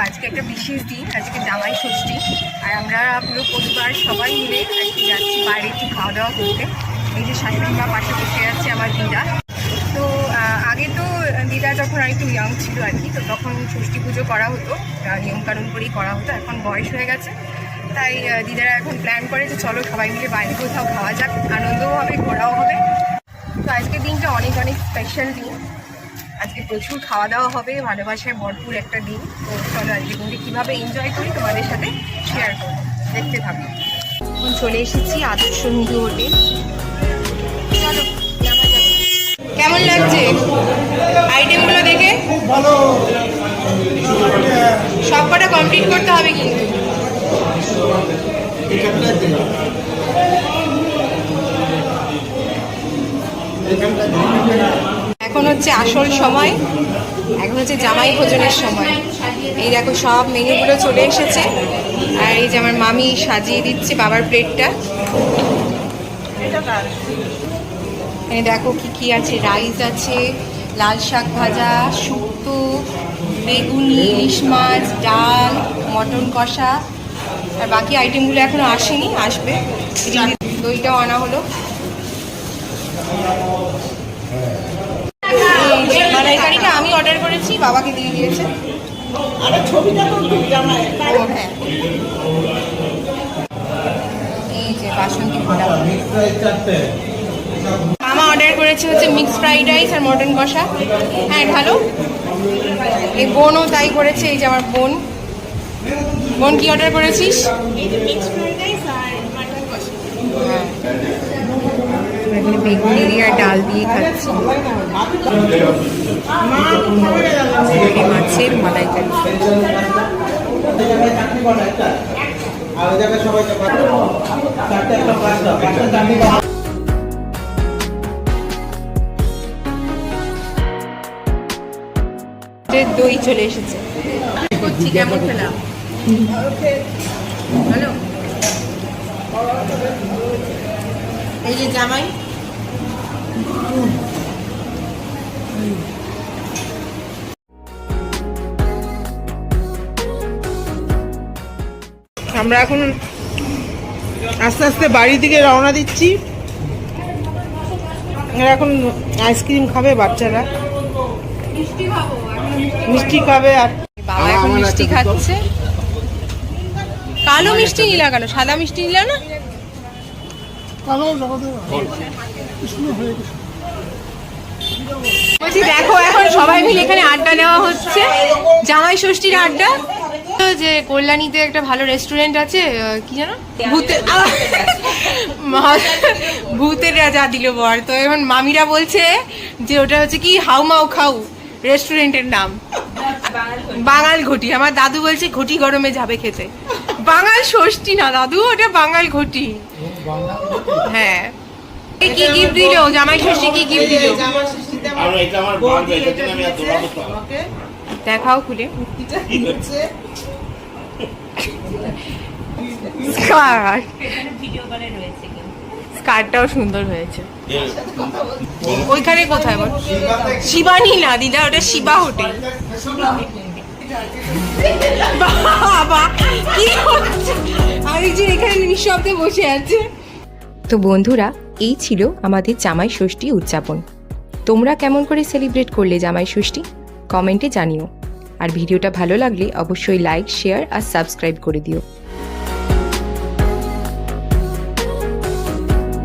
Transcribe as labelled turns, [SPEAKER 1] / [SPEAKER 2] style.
[SPEAKER 1] আজকে একটা বিশেষ দিন, আজকে জামাই ষষ্ঠী। আর আমরা পুরো পরিবার সবাই মিলে আজকে যাচ্ছি বাইরে একটু খাওয়া দাওয়া করতে। এই যে শাশুড়ি মা পাশে বসে আছে আমার দিদা। তো আগে তো দিদা যখন আর একটু ইয়াং ছিল আর কি, তো তখন ষষ্ঠী পুজো করা হতো। নিয়মকানুন করেই করা হতো, এখন বয়স হয়ে গেছে। তাই দিদারা এখন প্ল্যান করে যে চলো সবাই মিলে বাইরে কোথাও খাওয়া যাক, আনন্দও হবে, ঘোরাও হবে। তো আজকের দিনটা অনেক অনেক স্পেশাল দিন। প্রচুর খাওয়া দাওয়া হবে ভালোবাসায় ভরপুর একটা দিন। তো চলো আজকে দিনটা কীভাবে এনজয় করি তোমাদের সাথে শেয়ার করব। দেখতে থাকো। এখন চলে এসেছি আদর্শ হিন্দু হোটেল চলো কেমন লাগছে? আইটেমগুলো দেখে?
[SPEAKER 2] ভালো।
[SPEAKER 1] সব কটা কমপ্লিট করতে হবে কিন্তু। এখন হচ্ছে আসল সময়, এখন হচ্ছে জামাই ভোজনের সময়। এই দেখো সব মেনুগুলো চলে এসেছে, আর এই যে আমার মামি সাজিয়ে দিচ্ছে বাবার প্লেটটা। এই দেখো কি কি আছে, রাইস আছে, লাল শাক ভাজা, শুক্তো, বেগুনি, ইলিশ মাছ, ডাল, মটন কষা, আর বাকি আইটেমগুলো এখনও আসেনি, আসবে। দইটাও আনা হলো। এই মালাইকারিটা আমি অর্ডার করেছি বাবাকে দিয়ে দিয়েছে। হ্যাঁ। এই যে বাসন্তী মামা অর্ডার করেছে হচ্ছে মিক্স ফ্রাইড রাইস আর মটন কষা। হ্যাঁ ভালো। এই বোনও তাই করেছে এই যে আমার বোন। বোন কি অর্ডার করেছিস? হ্যাঁ। বেগুনি আর ডাল দিয়ে খাচ্ছি। এই মাছের মালাইকারি। দই চলে এসেছে। করছি, কেমন খেলাম এই যে জামাই
[SPEAKER 2] আমরা এখন আস্তে আস্তে বাড়ির দিকে রওনা দিচ্ছি। এরা এখন আইসক্রিম খাবে বাচ্চারা। মিষ্টি খাবে আর
[SPEAKER 1] বাবা এখন মিষ্টি খাচ্ছে। কালো মিষ্টি নিলা কেন? সাদা মিষ্টি নিলা না? বলছি, দেখো, এখন সবাই মিলে এখানে আড্ডা নেওয়া হচ্ছে। জামাই ষষ্ঠীর আড্ডা। যে কল্যাণীতে একটা ভালো রেস্টুরেন্ট আছে কি জানো আহ! ভূতের রাজা দিল বর। তো এখন মামিরা বলছে যে ওটা হচ্ছে কি হাউ মাউ খাউ রেস্টুরেন্টের নাম। বাঙাল ঘটি। আমার দাদু বলছে ঘটি গরমে যাবে খেতে। বাঙাল ষষ্ঠী না, দাদু, ওটা বাঙাল ঘটি। হ্যাঁ। কি গিফট দিল? জামাই ষষ্ঠী কি গিফট দিল?
[SPEAKER 3] আর আর।
[SPEAKER 1] দেখাও খুলে। স্কার্ট। স্কার্টটাও সুন্দর হয়েছে। ওইখানে কোথায় বল? শিবানী না দিদা ওটা শিবা হোটেল। বাবা কি হচ্ছে? আরেকজন এখানে নিঃশব্দে বসে আছে। তো বন্ধুরা এই ছিল আমাদের জামাই ষষ্ঠী উদযাপন। তোমরা কেমন করে সেলিব্রেট করলে জামাই ষষ্ঠী? কমেন্টে জানিও। আর ভিডিওটা ভালো লাগলে অবশ্যই লাইক শেয়ার আর সাবস্ক্রাইব করে দিও।